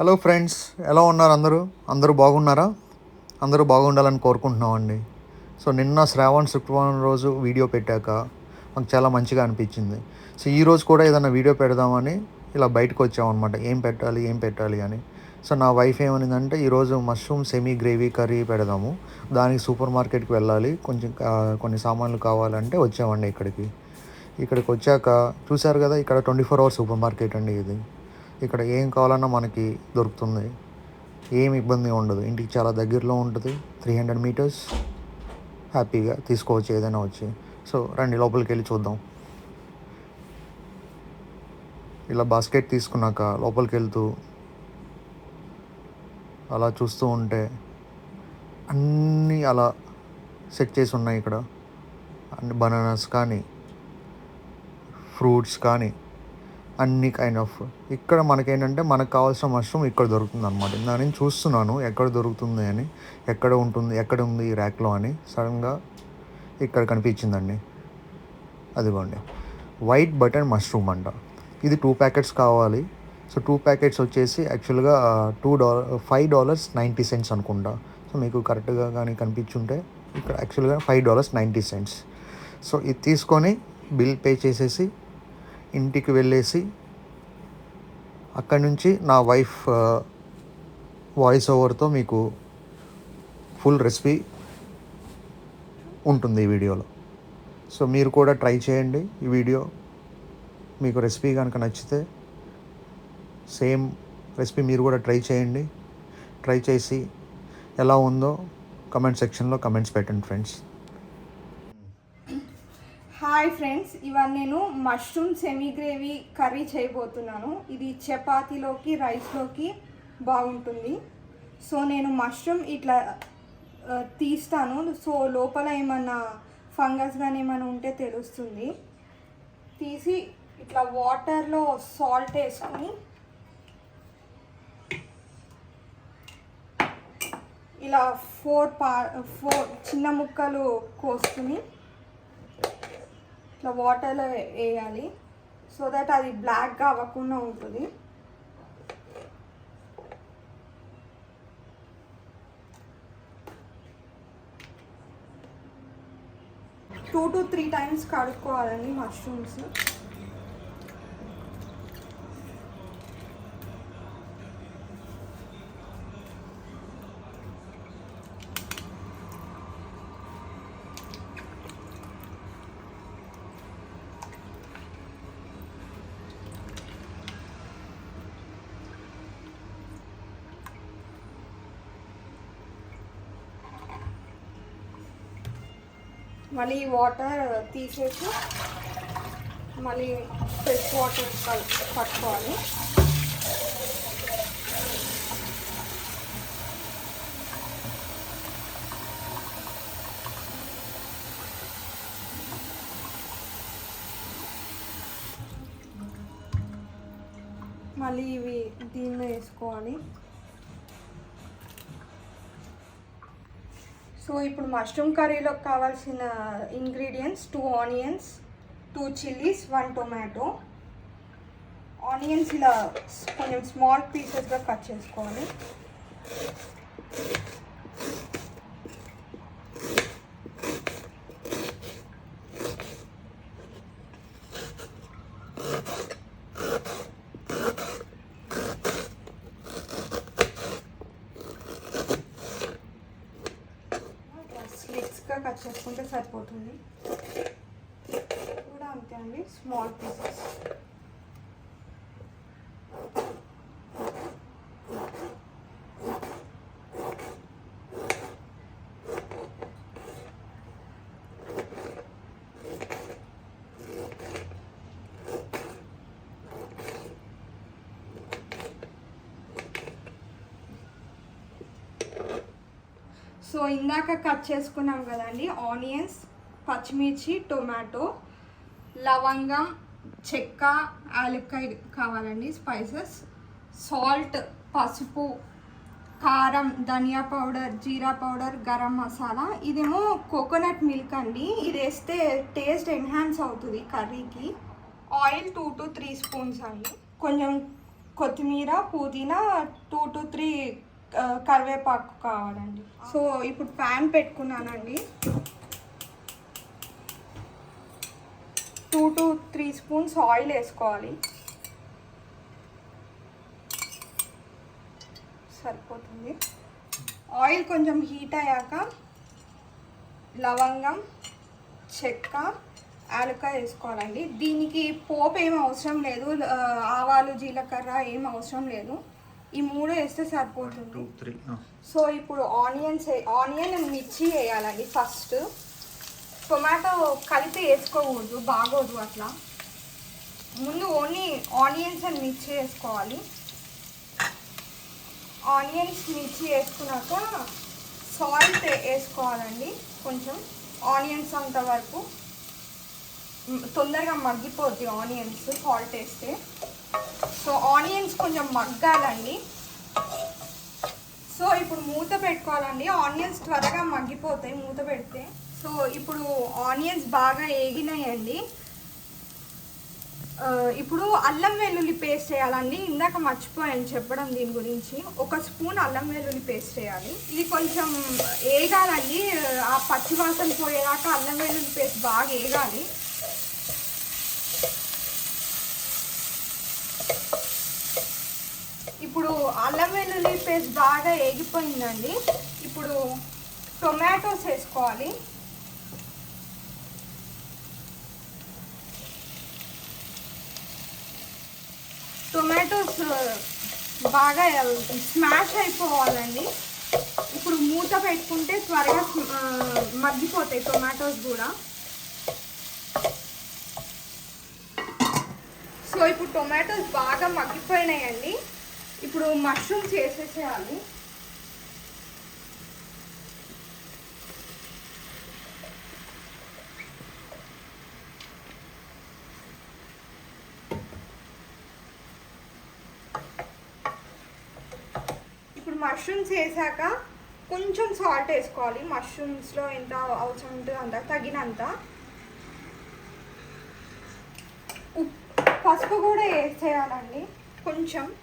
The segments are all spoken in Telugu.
హలో ఫ్రెండ్స్ ఎలా ఉన్నారు అందరూ? అందరూ బాగున్నారా? అందరూ బాగుండాలని కోరుకుంటున్నామండి. సో నిన్న శ్రావణ్ శుక్రవారం రోజు వీడియో పెట్టాక మాకు చాలా మంచిగా అనిపించింది. సో ఈరోజు కూడా ఏదైనా వీడియో పెడదామని ఇలా బయటకు వచ్చామన్నమాట. ఏం పెట్టాలి ఏం పెట్టాలి అని. సో నా వైఫ్ ఏమనిందంటే ఈరోజు మష్రూమ్ సెమీ గ్రేవీ కర్రీ పెడదాము. దానికి సూపర్ మార్కెట్కి వెళ్ళాలి. కొంచెం కొన్ని సామాన్లు కావాలంటే వచ్చామండి ఇక్కడికి. ఇక్కడికి వచ్చాక చూశారు కదా ఇక్కడ twenty four hours super market అండి ఇది. ఇక్కడ ఏం కావాలన్నా మనకి దొరుకుతుంది. ఏం ఇబ్బంది ఉండదు. ఇంటికి చాలా దగ్గరలో ఉంటుంది. త్రీ హండ్రెడ్ మీటర్స్ హ్యాపీగా తీసుకోవచ్చు ఏదైనా వచ్చి. సో రండి లోపలికి వెళ్ళి చూద్దాం. ఇలా బాస్కెట్ తీసుకున్నాక లోపలికి వెళ్తూ అలా చూస్తూ ఉంటే అన్నీ అలా సెట్ చేసి ఉన్నాయి ఇక్కడ. అన్ని బనానాస్ కానీ ఫ్రూట్స్ కానీ. అన్ని కైండ్ ఆఫ్ ఇక్కడ మనకేంటంటే మనకు కావాల్సిన మష్రూమ్ ఇక్కడ దొరుకుతుంది అనమాట నేను చూస్తున్నాను ఎక్కడ దొరుకుతుంది అని ఎక్కడ ఉంటుంది ఎక్కడ ఉంది ఈ ర్యాక్లో అని. సడన్గా ఇక్కడ కనిపించిందండి. అదిగోండి. వైట్ బటన్ మష్రూమ్ అంట. ఇది టూ ప్యాకెట్స్ కావాలి. సో టూ ప్యాకెట్స్ వచ్చేసి యాక్చువల్గా two dollar five dollars ninety cents అనుకుంటా. సో మీకు కరెక్ట్గా కానీ కనిపించుంటే ఇక్కడ యాక్చువల్గా five dollars ninety cents so ఇది తీసుకొని బిల్ పే చేసేసి ఇంటికి వెళ్ళేసి అక్కడి నుంచి నా వైఫ్ వాయిస్ ఓవర్తో మీకు ఫుల్ రెసిపీ ఉంటుంది ఈ వీడియోలో. సో మీరు కూడా ట్రై చేయండి ఈ వీడియో. మీకు రెసిపీ కనుక నచ్చితే సేమ్ రెసిపీ మీరు కూడా ట్రై చేయండి. ట్రై చేసి ఎలా ఉందో కమెంట్ సెక్షన్లో కమెంట్స్ పెట్టండి ఫ్రెండ్స్ హాయ్ ఫ్రెండ్స్ ఇవన్నీ నేను మష్రూమ్ సెమీ గ్రేవీ కర్రీ చేయబోతున్నాను. ఇది చపాతీలోకి రైస్లోకి బాగుంటుంది. సో నేను మష్రూమ్ ఇట్లా తీస్తాను. సో లోపల ఏమన్నా ఫంగస్ కానీ ఏమైనా ఉంటే తెలుస్తుంది. తీసి ఇట్లా వాటర్లో సాల్ట్ వేసుకొని ఇలా ఫోర్ పా ఫోర్ చిన్న ముక్కలు కోసుకుని ఇట్లా వాటర్లో వేయాలి. సో దట్ అది బ్లాక్గా అవ్వకుండా ఉంటుంది. టూ టు త్రీ టైమ్స్ కడుక్కోవాలండి మష్రూమ్స్ మళ్ళీ వాటర్ తీసేసి మళ్ళీ ఫ్రెష్ వాటర్ పట్టుకోవాలి. మళ్ళీ ఇవి దీన్ని వేసుకోవాలి. సో ఇప్పుడు మష్రూమ్ కర్రీలోకి కావాల్సిన ingredients two onions two chillies one tomato onions ఇలా కొంచెం స్మాల్ పీసెస్గా కట్ చేసుకోవాలి. సరిపోతుంది. కూడా అంతే అండి. స్మాల్ పీసెస్ సో ఇందాక కట్ చేసుకున్నాం కదండి ఆనియన్స్ పచ్చిమిర్చి టొమాటో లవంగం చెక్క యాలక్కాయ కావాలండి స్పైసెస్ సాల్ట్ పసుపు కారం ధనియా పౌడర్ జీరా పౌడర్ గరం మసాలా. ఇదేమో కోకోనట్ మిల్క్ అండి. ఇది వేస్తే టేస్ట్ ఎన్హాన్స్ అవుతుంది కర్రీకి. Oil two to three spoons అండి. కొంచెం కొత్తిమీర పుదీనా టూ టు త్రీ కరివేపాకు కావాలండి. సో ఇప్పుడు ప్యాన్ పెట్టుకున్నానండి. Two to three spoons oil వేసుకోవాలి. సరిపోతుంది. ఆయిల్ కొంచెం హీట్ అయ్యాక లవంగం చెక్క యాలక్కాయ వేసుకోవాలండి. దీనికి పోపు ఏం అవసరం లేదు. ఆవాలు జీలకర్ర ఏం అవసరం లేదు. ఈ మూడు వేస్తే సరిపోతుంది. త్రీ సో ఇప్పుడు ఆనియన్స్ ఆనియన్ మిర్చి వేయాలండి ఫస్ట్. టొమాటో కలిపి వేసుకోకూడదు బాగోదు అట్లా. ముందు ఓన్లీ ఆనియన్స్ అండ్ మిర్చి వేసుకోవాలి. ఆనియన్స్ మిర్చి వేసుకున్నాక సాల్ట్ వేసుకోవాలండి కొంచెం. ఆనియన్స్ అంత వరకు. మ్, తొందరగా మగ్గిపోద్ది ఆనియన్స్ సాల్ట్ వేస్తే. సో ఆనియన్స్ కొంచెం మగ్గాలండి. సో ఇప్పుడు మూత పెట్టుకోవాలండి. ఆనియన్స్ త్వరగా మగ్గిపోతాయి మూత పెడితే. సో ఇప్పుడు ఆనియన్స్ బాగా ఏగినాయండి. Uh, ఇప్పుడు అల్లం వెల్లుల్లి పేస్ట్ వేయాలండి ఇందాక మర్చిపోయాను చెప్పడం దీని గురించి. ఒక స్పూన్ అల్లం వెల్లుల్లి పేస్ట్ వేయాలి ఇది కొంచెం ఏగాలండి. Uh, ఆ పచ్చివాసన పోయేదాకా అల్లం వెల్లుల్లి పేస్ట్ బాగా ఏగాలి ఇప్పుడు అల్లం వెల్లుల్లి పేస్ట్ బాగా ఏగిపోయిందండి. ఇప్పుడు టొమాటోస్ వేసుకోవాలి. టొమాటోస్ బాగా స్మాష్ అయిపోవాలండి. ఇప్పుడు మూత పెట్టుకుంటే త్వరగా మగ్గిపోతాయి టొమాటోస్ కూడా. సో ఇప్పుడు టొమాటోస్ బాగా మగ్గిపోయినాయండి. ఇప్పుడు మష్రూమ్స్ వేసేసేయాలి ఇప్పుడు మష్రూమ్స్ వేసాక కొంచెం సాల్ట్ వేసుకోవాలి. మష్రూమ్స్లో ఎంత అవసరం ఉంటుందో అంత తగినంత. ఉప్- పసుపు కూడా వేసేయాలండి. కొంచెం.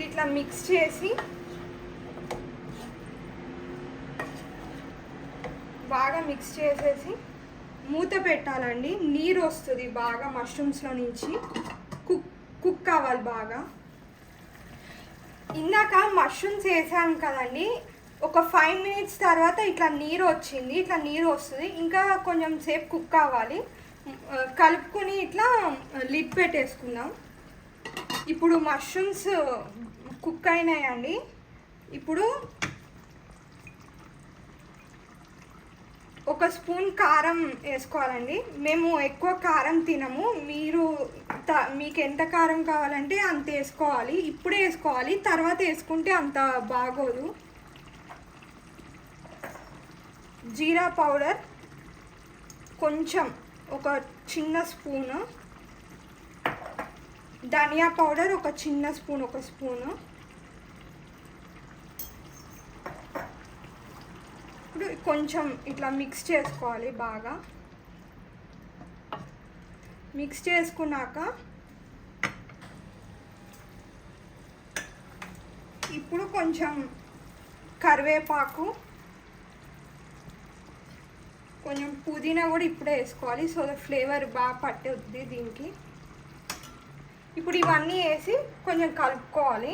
ఇది ఇట్లా మిక్స్ చేసి బాగా మిక్స్ చేసేసి మూత పెట్టాలండి. నీరు వస్తుంది బాగా మష్రూమ్స్లో నుంచి. కుక్ కుక్ కావాలి బాగా. ఇందాక మష్రూమ్స్ వేసాం కదండి. ఒక ఫైవ్ మినిట్స్ తర్వాత ఇట్లా నీరు వచ్చింది. ఇట్లా నీరు వస్తుంది. ఇంకా కొంచెం సేపు కుక్ కావాలి కలుపుకొని ఇట్లా లిడ్ పెట్టేసుకుందాం. ఇప్పుడు మష్రూమ్స్ కుక్ అయినాయండి. ఇప్పుడు ఒక స్పూన్ కారం వేసుకోవాలండి. మేము ఎక్కువ కారం తినము. మీరు త- మీకు ఎంత కారం కావాలంటే అంత వేసుకోవాలి. ఇప్పుడే వేసుకోవాలి. తర్వాత వేసుకుంటే అంత బాగోదు. జీరా పౌడర్ కొంచెం ఒక చిన్న స్పూను. ధనియా పౌడర్ ఒక చిన్న స్పూన్ ఒక స్పూను. కొంచెం ఇట్లా మిక్స్ చేసుకోవాలి బాగా. మిక్స్ చేసుకున్నాక ఇప్పుడు కొంచెం కరివేపాకు కొంచెం పుదీనా కూడా ఇప్పుడే వేసుకోవాలి. సో ద ఫ్లేవర్ బాగా పట్టుద్ది దీనికి. ఇప్పుడు ఇవన్నీ వేసి కొంచెం కలుపుకోవాలి.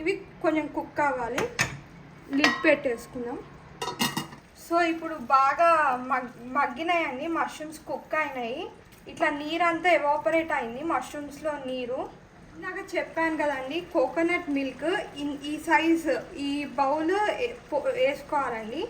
ఇవి కొంచెం కుక్ అవ్వాలి. లిడ్ పెట్టేసుకున్నాం సో ఇప్పుడు బాగా మగ్ మగ్గినాయండి. మష్రూమ్స్ కుక్ అయినాయి. ఇట్లా నీరు అంతా ఎవాపరేట్ అయింది. మష్రూమ్స్లో నీరు. ఇందాక చెప్పాను కదండి కోకోనట్ మిల్క్ ఇన్ ఈ సైజ్ ఈ బౌల్ వేసుకోవాలండి.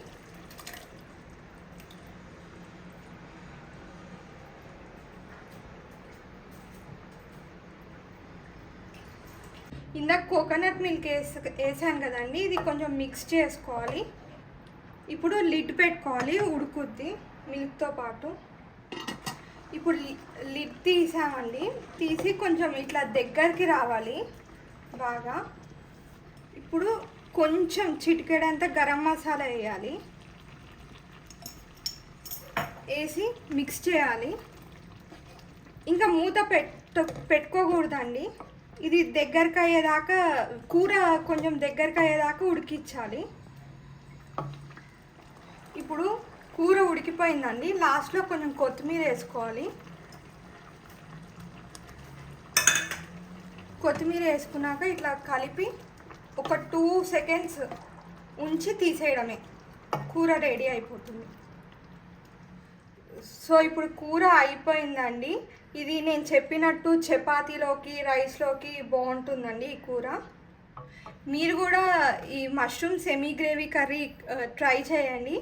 ఇందాక కోకోనట్ మిల్క్ వేసు వేసాను కదండి ఇది కొంచెం మిక్స్ చేసుకోవాలి. ఇప్పుడు లిడ్ పెట్టుకోవాలి ఉడుకుద్ది మిల్క్తో పాటు. ఇప్పుడు లిడ్ తీసామండి తీసి కొంచెం ఇట్లా దగ్గరికి రావాలి బాగా. ఇప్పుడు కొంచెం చిటికెడంత గరం మసాలా వేయాలి. వేసి మిక్స్ చేయాలి. ఇంకా మూత పెట్ట పెట్టుకోకూడదండి. ఇది దగ్గరకు అయ్యేదాకా కూర కొంచెం దగ్గరకు అయ్యేదాకా ఉడికించాలి. ఇప్పుడు కూర ఉడికిపోయిందండి. లాస్ట్లో కొంచెం కొత్తిమీర వేసుకోవాలి. కొత్తిమీర వేసుకున్నాక ఇట్లా కలిపి ఒక టూ సెకండ్స్ ఉంచి తీసేయడమే. కూర రెడీ అయిపోతుంది. సో ఇప్పుడు కూర అయిపోయిందండి. ఇది నేను చెప్పినట్టు చపాతీలోకి రైస్లోకి బాగుంటుందండి ఈ కూర. మీరు కూడా ఈ mushroom semi gravy curry try చేయండి.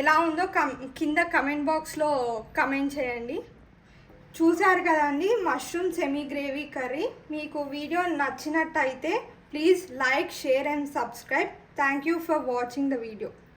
ఎలా ఉందో కమ్ కింద కమెంట్ బాక్స్లో కమెంట్ చేయండి. చూసారు కదండి మష్రూమ్ సెమీ గ్రేవీ కర్రీ. మీకు వీడియో నచ్చినట్టయితే please like share and subscribe. Thank you for watching the video.